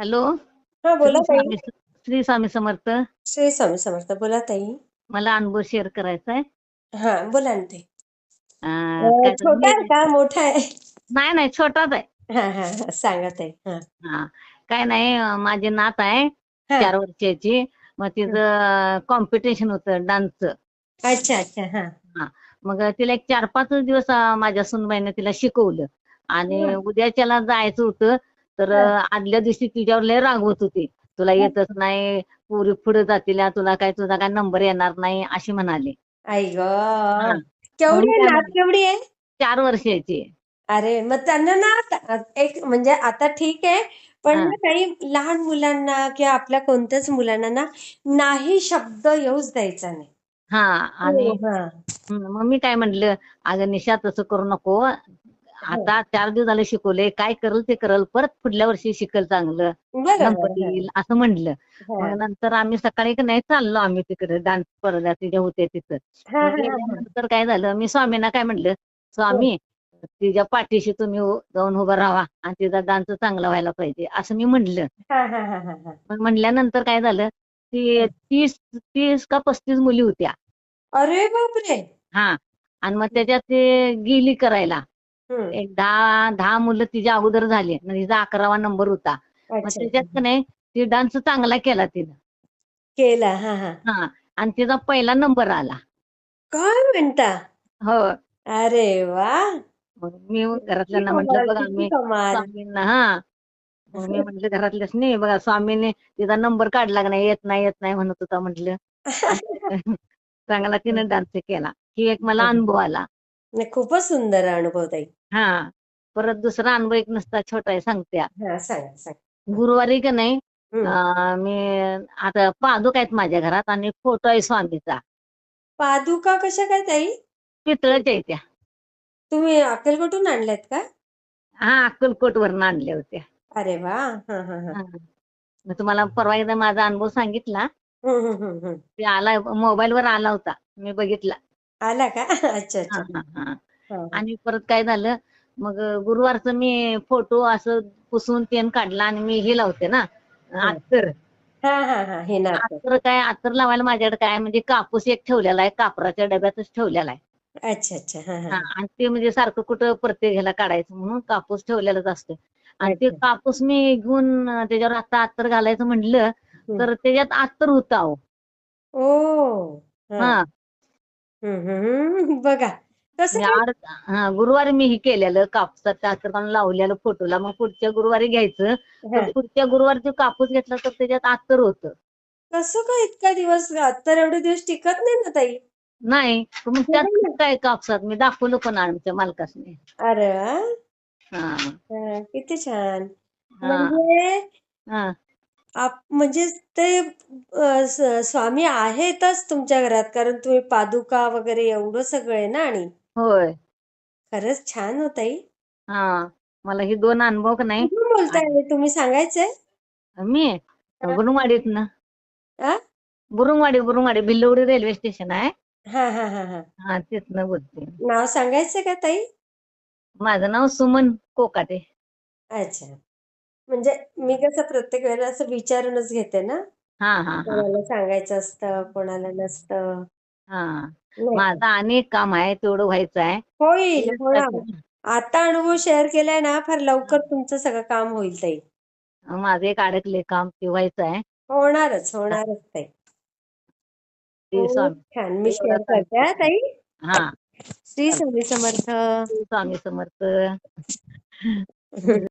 Hello. हा बोला श्री ताई. स्वामी श्री स्वामी समर्थ. श्री स्वामी समर्थ बोला ताई. मला अनुभव शेअर करायचा आहे. हा बोला ना ताई. अं, अं, काय छोटा आहे का? मोठा आहे? नाही नाही छोटाच आहे. हा हा हा सांगा ताई. हा. हा काय नाही अं, माझी नात आहे हा. चार वर्षाची. मग तिचं कॉम्पिटिशन होतं डान्सचं. अच्छा अच्छा हा. मग तिला एक चार पाच दिवस अं, माझ्या सुनबाईने तिला शिकवलं. आणि हं. उद्याच्याला जायचं होतं तर आदल्या दिवशी तिच्यावर लय रागवत होती तुला येतच नाही पुरी पुढे जातील तुला काय तुझा काय नंबर येणार नाही अशी म्हणाली. केवढी आहे? चार वर्षाची अरे मग त्यांना ना एक म्हणजे आता ठीक आहे पण काही लहान मुलांना किंवा आपल्या कोणत्याच मुलांना ना नाही शब्द येऊच द्यायचा नाही. हा आणि हो. हं, मग मी काय म्हंटल अगं निशा तसं करू नको आता चार दिवस झाले शिकवले. काय करल ते करल. परत पुढल्या वर्षी शिकल चांगलं. येईल असं म्हणलं हा. मग नंतर आम्ही सकाळी की नाही चाललो आम्ही तिकडे. डान्स स्पर्धा तिच्या होते तिथं. हा, हा, हा, हा. गेल्यानंतर काय झालं? मी स्वामींना काय म्हटलं? स्वामी तिच्या पाठीशी तुम्ही जाऊन उभं राहा आणि तिचा डान्स चांगला व्हायला पाहिजे असं मी म्हटलं. हा, हा, हा, हा, हा. मग म्हणल्यानंतर काय झालं? ती तीस तीस का पस्तीस मुली होत्या. अरे बापरे! हा. आणि मग त्याच्यात ते गेली करायला. एक दहा दहा मुलं तिच्या अगोदर झाली आणि तिचा अकरावा नंबर होता. मग त्याच्यात का नाही ती डान्स चांगला केला तिनं. केला हा हा. हा आणि तिचा पहिला नंबर आला. काय म्हणता? हो. अरे वा. मी घरातल्यांना म्हटलं बघा मी. स्वामींना हा. मी म्हटलं घरातल्याच नाही बघा स्वामीने तिचा नंबर काढला का नाही येत नाही येत नाही म्हणत होता म्हटलं. चांगला तिनं डान्स केला. ही एक मला अनुभव आला. खूपच सुंदर अनुभव ताई. हा. परत दुसरा अनुभव एक नसता छोटा आहे सांगत्या हा. सांगा सांगा. गुरुवारी का नाही हम्म. अं, मी आता पादुक आहेत माझ्या घरात आणि फोटो आहे स्वामीचा. पादुका कशा काय ताई? पितळाच्या आहेत त्या. तुम्ही अक्कलकोटून आणल्यात का? हा अक्कलकोट वरून आणल्या होत्या. अरे वा. हा हा हा. हा. मी तुम्हाला परवा एकदा माझा अनुभव सांगितला. हम्म, हम्म, हम्म, हम्म. ते आला मोबाईल वर आला होता. मी बघितला. आला का? अच्छा हा, अच्छा हा, हा. आणि परत काय झालं मग गुरुवारचं मी फोटो असं पुसून तेन काढला आणि मी हे लावते ना अत्तर हा हा हा हे ना अत्तर काय अत्तर लावायला माझ्याकडे काय म्हणजे कापूस एक ठेवलेला आहे कापराच्या डब्यातच ठेवलेला आहे. अच्छा अच्छा हा हा. हा, आणि ते म्हणजे सारखं कुठं प्रत्येक ह्याला काढायचं म्हणून कापूस ठेवलेलाच असतो. आणि ते. कापूस मी घेऊन त्याच्यावर आता अत्तर घालायचं म्हणलं तर त्याच्यात अत्तर होतं अहो. ओ हा. बघा. आड- हा गुरुवारी मी हे केलेलं कापसाचं अत्तर काढून लावलेलं फोटोला. मग पुढच्या गुरुवारी घ्यायचं. पुढच्या गुरुवारी तो कापूस घेतला तर त्याच्यात अत्तर होतं. कसं काय इतका दिवस तर एवढे दिवस टिकत नाही ना ताई? नाही. मग त्यात काय कापसात? मी दाखवलं पण आमच्या मालकासने. अरे वा. हा. हा, किती छान. म्हणजे हा. आप म्हणजे ते अ, स- स्वामी आहेतच तुमच्या घरात. कारण तुम्ही पादुका वगैरे एवढं सगळं आहे ना आणि? होय. खरंच छान होत ताई. हा मला ही दोन अनुभव का नाही कुठून बोलताय तुम्ही सांगायचंय? मी? हा. बुरुंगवाडीत ना आ? बुरुंगवाडी बुरुंगवाडी भिल्लवडी रेल्वे स्टेशन आहे. हा हा हा हा. हा तिथनं बोलते. नाव सांगायचं का ताई? माझं नाव सुमन कोकाटे. अच्छा. म्हणजे मी कसं प्रत्येक वेळेला असं विचारूनच घेते ना? हा हा हा. कोणाला सांगायचं असतं कोणाला नसतं. हा. माझं अनेक काम आहे तेवढं व्हायचं आहे. होईल होणार आता अनुभव शेअर केलाय ना फार लवकर तुमचं सगळं काम होईल ताई. माझं एक अडकले काम ते व्हायचं आहे. होणारच होणारच ताई. ते हो, स्वामी. छान. मी शेअर करते हा, ताई. हा. श्री स्वामी समर्थ. स्वामी समर्थ.